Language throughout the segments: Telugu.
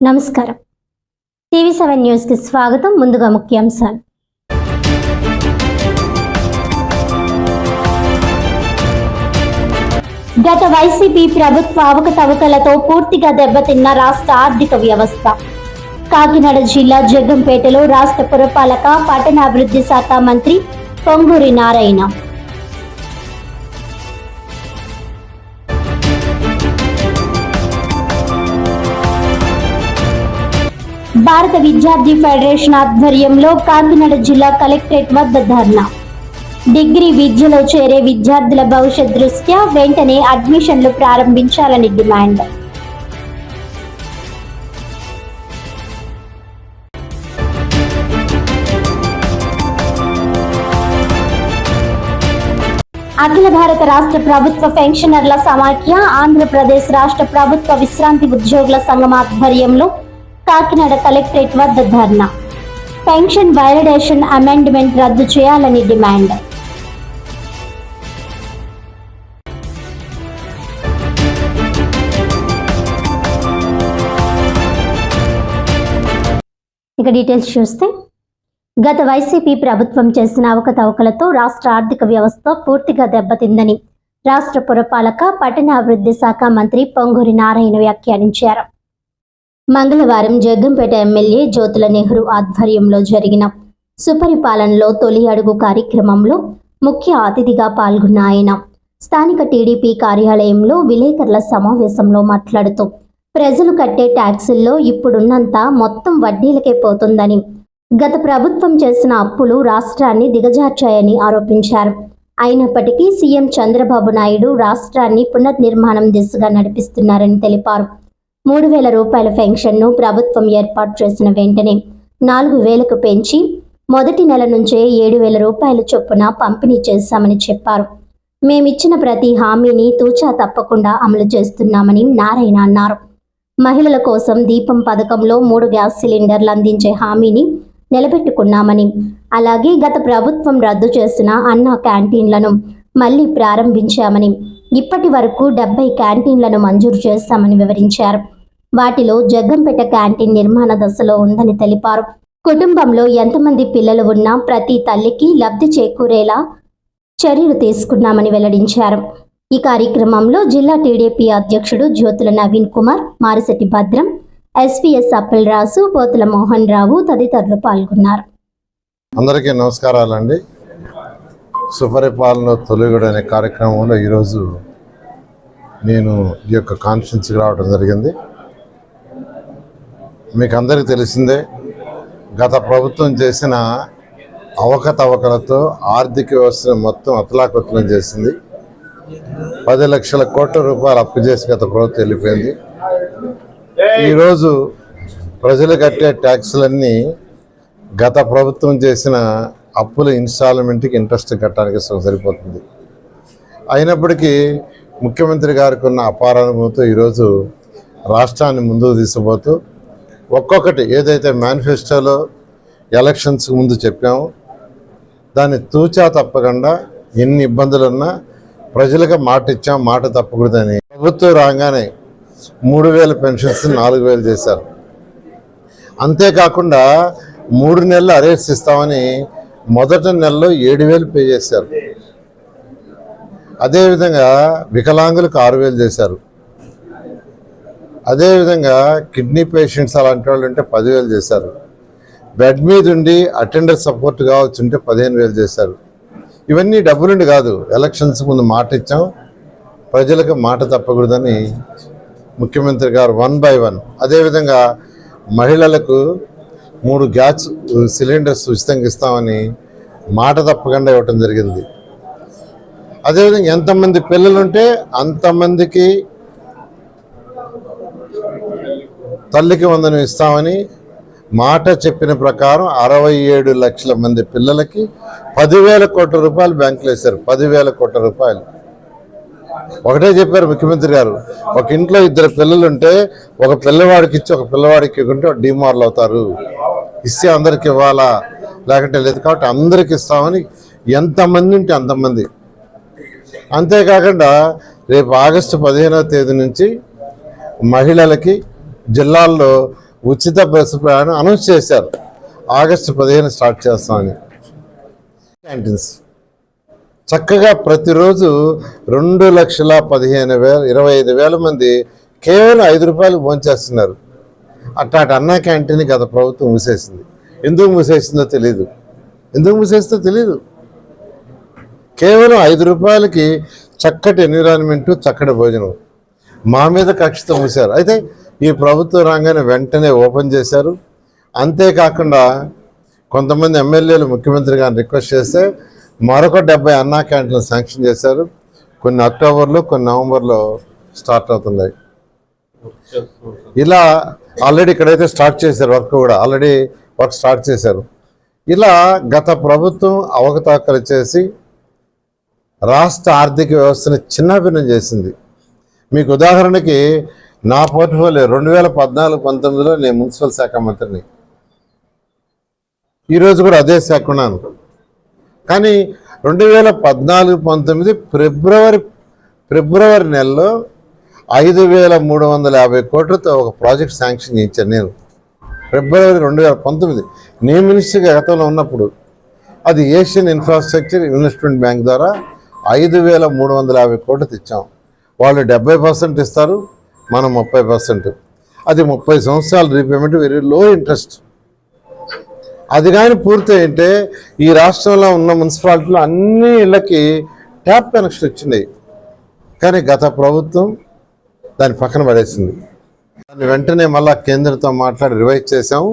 నమస్కారం. టీవీ సెవెన్ న్యూస్కి స్వాగతం ముందుగా ముఖ్యాంశాలు. గత వైసీపీ ప్రభుత్వ అవకతవకలతో పూర్తిగా దెబ్బతిన్న రాష్ట్ర ఆర్థిక వ్యవస్థ. కాకినాడ జిల్లా జగ్గంపేటలో రాష్ట్ర పురపాలక పట్టణాభివృద్ధి శాఖ మంత్రి పొంగూరి నారాయణ. భారత విద్యార్థి ఫెడరేషన్ ఆధ్వర్యంలో కాకినాడ జిల్లా కలెక్టరేట్ వద్ద ధర్నా. డిగ్రీ విద్యలో చేరే విద్యార్థుల భవిష్యత్ దృష్ట్యా వెంటనే అడ్మిషన్లు ప్రారంభించాలని డిమాండ్. అఖిల భారత రాష్ట్ర ప్రభుత్వ పెన్షనర్ల సమాఖ్య ఆంధ్రప్రదేశ్ రాష్ట్ర ప్రభుత్వ విశ్రాంతి ఉద్యోగుల సంఘం ఆధ్వర్యంలో కాకినాడ కలెక్టరేట్ వద్ద ధర్నా. పెన్షన్ వైలిడేషన్ అమెండ్మెంట్ రద్దు చేయాలని డిమాండ్. ఇక డీటెయిల్స్ చూస్తే గత వైసీపీ ప్రభుత్వం చేసిన అవకతవకలతో రాష్ట్ర ఆర్థిక వ్యవస్థ పూర్తిగా దెబ్బతిందని రాష్ట్ర పురపాలక పట్టణాభివృద్ధి శాఖ మంత్రి పొంగూరి నారాయణ వ్యాఖ్యానించారు. మంగళవారం జగ్గంపేట ఎమ్మెల్యే జ్యోతుల నెహ్రూ ఆధ్వర్యంలో జరిగిన సుపరిపాలనలో తొలి అడుగు కార్యక్రమంలో ముఖ్య అతిథిగా పాల్గొన్న ఆయన. స్థానిక టీడీపీ కార్యాలయంలో విలేకరుల సమావేశంలో మాట్లాడుతూ ప్రజలు కట్టే ట్యాక్సుల్లో ఇప్పుడున్నంత మొత్తం వడ్డీలకే పోతుందని గత ప్రభుత్వం చేసిన అప్పులు రాష్ట్రాన్ని దిగజార్చాయని ఆరోపించారు. అయినప్పటికీ సీఎం చంద్రబాబు నాయుడు రాష్ట్రాన్ని పునర్నిర్మాణం దిశగా నడిపిస్తున్నారని తెలిపారు. మూడు వేల రూపాయల పెన్షన్ను ప్రభుత్వం ఏర్పాటు చేసిన వెంటనే నాలుగు వేలకు పెంచి మొదటి నెల నుంచే ఏడు వేల రూపాయల చొప్పున పంపిణీ చేశామని చెప్పారు. మేమిచ్చిన ప్రతి హామీని తూచా తప్పకుండా అమలు చేస్తున్నామని నారాయణ అన్నారు. మహిళల కోసం దీపం పథకంలో మూడు గ్యాస్ సిలిండర్లు అందించే హామీని నిలబెట్టుకున్నామని అలాగే గత ప్రభుత్వం రద్దు చేసిన అన్న క్యాంటీన్లను మళ్ళీ ప్రారంభించామని ఇప్పటి వరకు డెబ్బై క్యాంటీన్లను మంజూరు చేస్తామని వివరించారు. వాటిలో జగ్గంపేట క్యాంటీన్ నిర్మాణ దశలో ఉందని తెలిపారు. కుటుంబంలో ఎంతమంది పిల్లలు ఉన్నా ప్రతి తల్లికి లబ్ధి చేకూరేలా చర్యలు తీసుకున్నామని వెల్లడించారు. ఈ కార్యక్రమంలో జిల్లా టీడీపీ అధ్యక్షుడు జ్యోతుల నవీన్ కుమార్ మారిశెట్టి భద్రం ఎస్పీఎస్ అప్పలరాజు పోతుల మోహన్ రావు తదితరులు పాల్గొన్నారు. అందరికీ నమస్కారాలండి. సుపరిపాలన తొలగుడు అనే కార్యక్రమంలో ఈరోజు నేను ఈ యొక్క కాన్ఫరెన్స్కి రావడం జరిగింది. మీకు అందరికీ తెలిసిందే గత ప్రభుత్వం చేసిన అవకతవకలతో ఆర్థిక వ్యవస్థను మొత్తం అతలాకుతలం చేసింది. పది లక్షల కోట్ల రూపాయలు అప్పు చేసి గత ప్రభుత్వం వెళ్ళిపోయింది. ఈరోజు ప్రజలు కట్టే ట్యాక్సులన్నీ గత ప్రభుత్వం చేసిన అప్పుల ఇన్స్టాల్మెంట్కి ఇంట్రెస్ట్ కట్టడానికి సరిపోతుంది. అయినప్పటికీ ముఖ్యమంత్రి గారికి ఉన్న అపార అనుభవంతో ఈరోజు రాష్ట్రాన్ని ముందుకు తీసుకుపోతూ ఒక్కొక్కటి ఏదైతే మేనిఫెస్టోలో ఎలక్షన్స్ ముందు చెప్పామో దాన్ని తూచా తప్పకుండా ఎన్ని ఇబ్బందులున్నా ప్రజలకు మాట ఇచ్చాం మాట తప్పకూడదని. ప్రభుత్వం రాగానే మూడు వేల పెన్షన్స్ నాలుగు వేలు చేశారు. అంతేకాకుండా మూడు నెలలు అరేట్స్ ఇస్తామని మొదటి నెలలో ఏడు వేలు పే చేశారు. అదేవిధంగా వికలాంగులకు ఆరు వేలు చేశారు. అదేవిధంగా కిడ్నీ పేషెంట్స్ అలాంటి వాళ్ళు ఉంటే పదివేలు చేశారు. బెడ్ మీద ఉండి అటెండర్ సపోర్ట్ కావచ్చు ఉంటే పదిహేను వేలు చేశారు. ఇవన్నీ డబ్బులుండి కాదు ఎలక్షన్స్ ముందు మాట ఇచ్చాం. ప్రజలకు మాట తప్పకూడదని ముఖ్యమంత్రి గారు వన్ బై వన్. అదేవిధంగా మహిళలకు మూడు గ్యాస్ సిలిండర్స్ ఉచితంగా ఇస్తామని మాట తప్పకుండా ఇవ్వటం జరిగింది. అదేవిధంగా ఎంతమంది పిల్లలుంటే అంతమందికి తల్లికి వందనం ఇస్తామని మాట చెప్పిన ప్రకారం అరవై ఏడు లక్షల మంది పిల్లలకి పదివేల కోట్ల రూపాయలు బ్యాంకులో వేశారు. పదివేల కోట్ల రూపాయలు. ఒకటే చెప్పారు ముఖ్యమంత్రి గారు ఒక ఇంట్లో ఇద్దరు పిల్లలు ఉంటే ఒక పిల్లవాడికి ఇచ్చి ఒక పిల్లవాడికి ఇవ్వకుంటే డిమార్లు అవుతారు. ఇస్తే అందరికి ఇవ్వాలా? లేకుంటే లేదు కాబట్టి అందరికి ఇస్తామని ఎంతమంది ఉంటే అంతమంది. అంతేకాకుండా రేపు ఆగస్టు పదిహేనవ తేదీ నుంచి మహిళలకి జిల్లాల్లో ఉచిత బస్సు ప్రయాణం అనౌన్స్ చేశారు. ఆగస్టు పదిహేను స్టార్ట్ చేస్తామని. క్యాంటీన్స్ చక్కగా ప్రతిరోజు రెండు లక్షల పదిహేను వేల ఇరవై ఐదు వేల మంది కేవలం ఐదు రూపాయలు భోంచేస్తున్నారు. అట్లాంటి అన్నా క్యాంటీన్ గత ప్రభుత్వం మూసేసింది. ఎందుకు మూసేసిందో తెలియదు ఎందుకు మూసేస్తుందో తెలియదు కేవలం ఐదు రూపాయలకి చక్కటి ఎన్విరాన్మెంటు చక్కటి భోజనం మా మీద కక్షతో మూసారు అయితే ఈ ప్రభుత్వ రంగాన్ని వెంటనే ఓపెన్ చేశారు. అంతేకాకుండా కొంతమంది ఎమ్మెల్యేలు ముఖ్యమంత్రి గారిని రిక్వెస్ట్ చేస్తే మరొక డెబ్బై అన్నా క్యాంటీన్లు శాంక్షన్ చేశారు. కొన్ని అక్టోబర్లో కొన్ని నవంబర్లో స్టార్ట్ అవుతున్నాయి ఇలా ఆల్రెడీ ఇక్కడైతే స్టార్ట్ చేశారు వర్క్ కూడా ఆల్రెడీ వర్క్ స్టార్ట్ చేశారు. ఇలా గత ప్రభుత్వం అవకతవకలు చేసి రాష్ట్ర ఆర్థిక వ్యవస్థను చిన్నాభిన్నం చేసింది. మీకు ఉదాహరణకి నా పోర్ట్ఫోలియో రెండు వేల పద్నాలుగు పంతొమ్మిదిలో నేను మున్సిపల్ శాఖ మంత్రిని. ఈరోజు కూడా అదే శాఖ ఉన్నాను. కానీ రెండు వేల పద్నాలుగు పంతొమ్మిది ఫిబ్రవరి ఫిబ్రవరి నెలలో ఐదు వేల మూడు వందల యాభై కోట్లతో ఒక ప్రాజెక్ట్ శాంక్షన్ చేయించాను నేను. ఫిబ్రవరి రెండు వేల పంతొమ్మిది నేను మినిస్టర్గా గతంలో ఉన్నప్పుడు అది ఏషియన్ ఇన్ఫ్రాస్ట్రక్చర్ ఇన్వెస్ట్మెంట్ బ్యాంక్ ద్వారా ఐదు వేల మూడు వందల యాభై కోట్లు తెచ్చాం. వాళ్ళు డెబ్బై పర్సెంట్ ఇస్తారు మనం ముప్పై పర్సెంట్. అది ముప్పై సంవత్సరాల రీపేమెంట్ వెరీ లో ఇంట్రెస్ట్ అది కానీ పూర్తయింటే ఈ రాష్ట్రంలో ఉన్న మున్సిపాలిటీలో అన్ని ఇళ్ళకి ట్యాప్ కనెక్షన్ వచ్చినాయి కానీ గత ప్రభుత్వం దాన్ని పక్కన పడేసింది. దాన్ని వెంటనే మళ్ళా కేంద్రంతో మాట్లాడి రివైజ్ చేసాం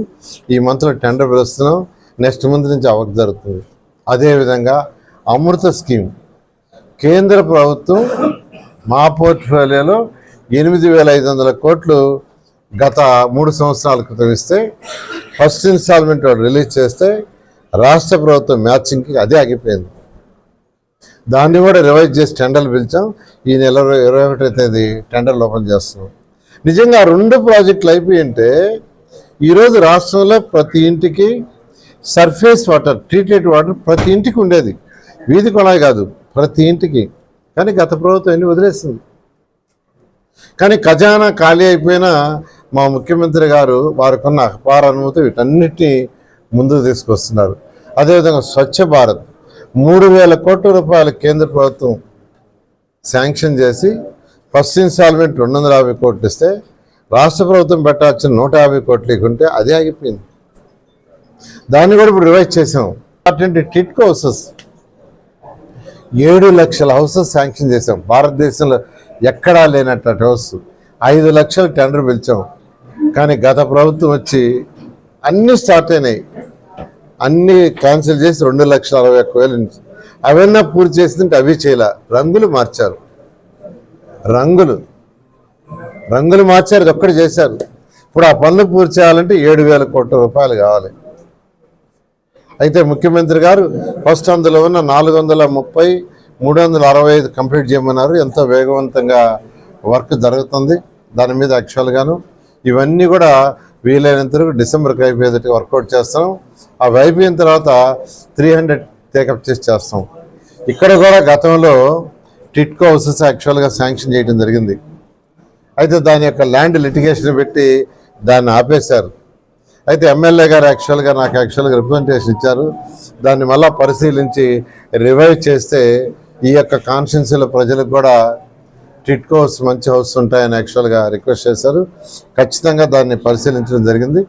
ఈ మంత్లో టెండర్ పిలుస్తున్నాం నెక్స్ట్ మంత్ నుంచి అవక జరుగుతుంది. అదేవిధంగా అమృత స్కీమ్. కేంద్ర ప్రభుత్వం మా పోర్ట్ఫోలియోలో ఎనిమిది వేల ఐదు వందల కోట్లు గత మూడు సంవత్సరాల క్రితం ఇస్తే ఫస్ట్ ఇన్స్టాల్మెంట్ రిలీజ్ చేస్తే రాష్ట్ర ప్రభుత్వం మ్యాచింగ్కి అదే ఆగిపోయింది. దాన్ని కూడా రివైజ్ చేసి టెండర్లు పిలిచాం. ఈ నెల ఇరవై ఒకటో తేదీ టెండర్లు ఓపెన్ చేస్తున్నాం. నిజంగా రెండు ప్రాజెక్టులు అయిపోయి ఉంటే ఈరోజు రాష్ట్రంలో ప్రతి ఇంటికి సర్ఫేస్ వాటర్ ట్రీటెడ్ వాటర్ ప్రతి ఇంటికి ఉండేది. వీధి కొనాయి కాదు ప్రతి ఇంటికి. కానీ గత ప్రభుత్వం ఎన్ని వదిలేస్తుంది కానీ ఖజానా ఖాళీ అయిపోయినా మా ముఖ్యమంత్రి గారు వారికున్న అపార అనుమతి వీటన్నిటినీ ముందుకు తీసుకొస్తున్నారు. అదేవిధంగా స్వచ్ఛ భారత్ మూడు వేల కోట్ల రూపాయలు కేంద్ర ప్రభుత్వం శాంక్షన్ చేసి ఫస్ట్ ఇన్స్టాల్మెంట్ రెండు వందల యాభై కోట్లు ఇస్తే రాష్ట్ర ప్రభుత్వం పెట్టాల్సిన నూట యాభై కోట్లు ఇకుంటే అదే ఆగిపోయింది. దాన్ని కూడా ఇప్పుడు రివైజ్ చేసాం. అటువంటి టిట్కో హౌసెస్ ఏడు లక్షల హౌసెస్ శాంక్షన్ చేసాం. భారతదేశంలో ఎక్కడా లేనట్టు హౌస్ ఐదు లక్షలు టెండర్ పిలిచాం. కానీ గత ప్రభుత్వం వచ్చి అన్నీ స్టార్ట్ అయినాయి. అన్నీ క్యాన్సిల్ చేసి రెండు లక్షల అరవై ఒక్క వేలు నుంచి అవన్నీ పూర్తి చేస్తుంటే అవి చేయలే. రంగులు మార్చారు. రంగులు. రంగులు మార్చారు ఇది ఒక్కటి చేశారు. ఇప్పుడు ఆ పనులు పూర్తి చేయాలంటే ఏడు వేల కోట్ల రూపాయలు కావాలి. అయితే ముఖ్యమంత్రి గారు ఫస్ట్ అందులో ఉన్న నాలుగు వందల ముప్పై మూడు వందల అరవై ఐదు కంప్లీట్ చేయమన్నారు. ఎంతో వేగవంతంగా వర్క్ జరుగుతుంది. దాని మీద యాక్చువల్గాను ఇవన్నీ కూడా వీలైనంత వరకు డిసెంబర్కి అయిపోయేటట్టు వర్కౌట్ చేస్తాం. అవి అయిపోయిన తర్వాత త్రీ హండ్రెడ్ టేకప్ చేసి చేస్తాం. ఇక్కడ కూడా గతంలో టిట్కో హౌసెస్ యాక్చువల్గా శాంక్షన్ చేయడం జరిగింది. అయితే దాని యొక్క ల్యాండ్ లిటిగేషన్ పెట్టి దాన్ని ఆపేశారు. అయితే ఎమ్మెల్యే గారు యాక్చువల్గా నాకు యాక్చువల్గా రిప్రజెంటేషన్ ఇచ్చారు. దాన్ని మళ్ళా పరిశీలించి రివైవ్ చేస్తే ఈ యొక్క కాన్స్టిట్యున్సీలో ప్రజలకు కూడా టిట్కోస్ హౌస్ మంచి హౌస్ ఉంటాయని యాక్చువల్గా రిక్వెస్ట్ చేశారు. ఖచ్చితంగా దాన్ని పరిశీలించడం జరిగింది.